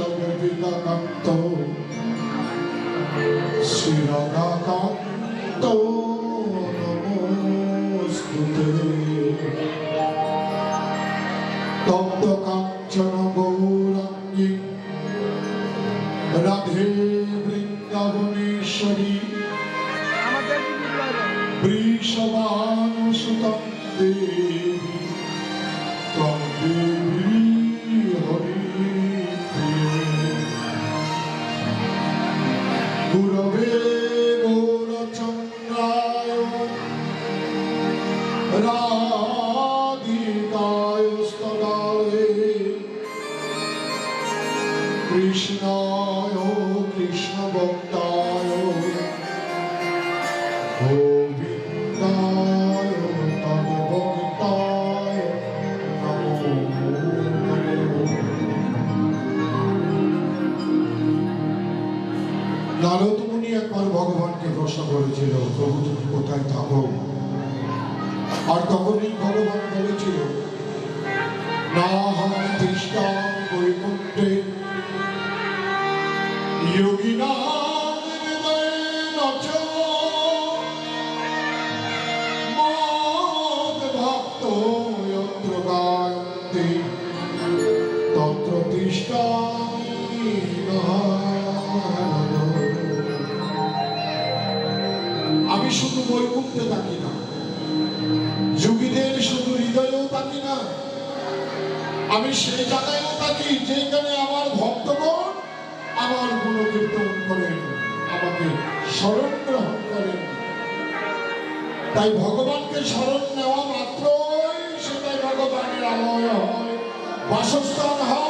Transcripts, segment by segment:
গোপীশবিকান্ত শ্রীরাধাকান্ত নমস্তুতে তপ্ত কাঞ্চন গৌরাঙ্গী রাধে বৃন্দাবনেশ্বরী বৃষভানুসুতং দেবী নমো একবার ভগবানকে প্রশ্ন করেছিল প্রভু তুমি কোথায় থাকো আর তখনই ভগবান বলেছিল না হয় তৃষ্ণাম বৈকুণ্ঠে আমি সেই জায়গায় থাকি যেখানে আমার ভক্তগণ আমার গুণকীর্তন করেন, আমাকে স্মরণ গ্রহণ করেন। তাই ভগবানকে স্মরণ নেওয়া মাত্রই সেটাই ভগবানের আলয় হয়। বাসস্থান হয়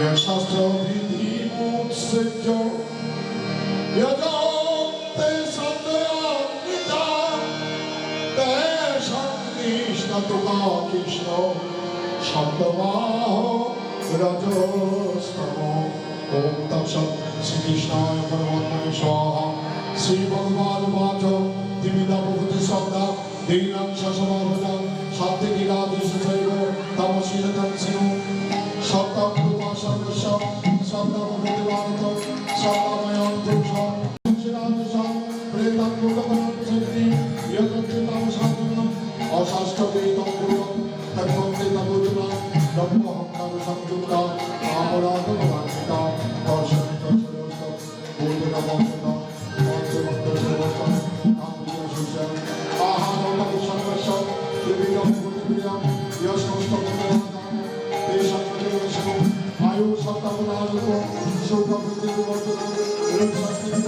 Yes, I'll still be the old তুমা Krishna সপ্তমাহ রজস্তম ওম তৎসৎ শ্রীকৃষ্ণায় পরমাত্মনে স্বাহা। শ্রী ভগবান বাচ দিবিদা ভগতি সদা দীর্ণাং সসমাভজা সাত্বিকী রাজেশ শৈব তামসী যতন সিনু। সপ্তাহ সর্বস্ব সপ্তাহ ভগতি ভারত সপ্তাহ সংযুক্ত আমরাধ ভগবানিত দর্শনিত সুরস্ত ভূতনা বংশত পঞ্চমন্ত্র সুরস্ত কাম্বিয় সুশল আহারত সর্বস্ব ত্রিবিধম ভূতিবিধম ইয়সমস্ত ভগবান তেষাং প্রতিবেশন আয়ু সত্তাবনালোক সুখ বুদ্ধি বিবর্তন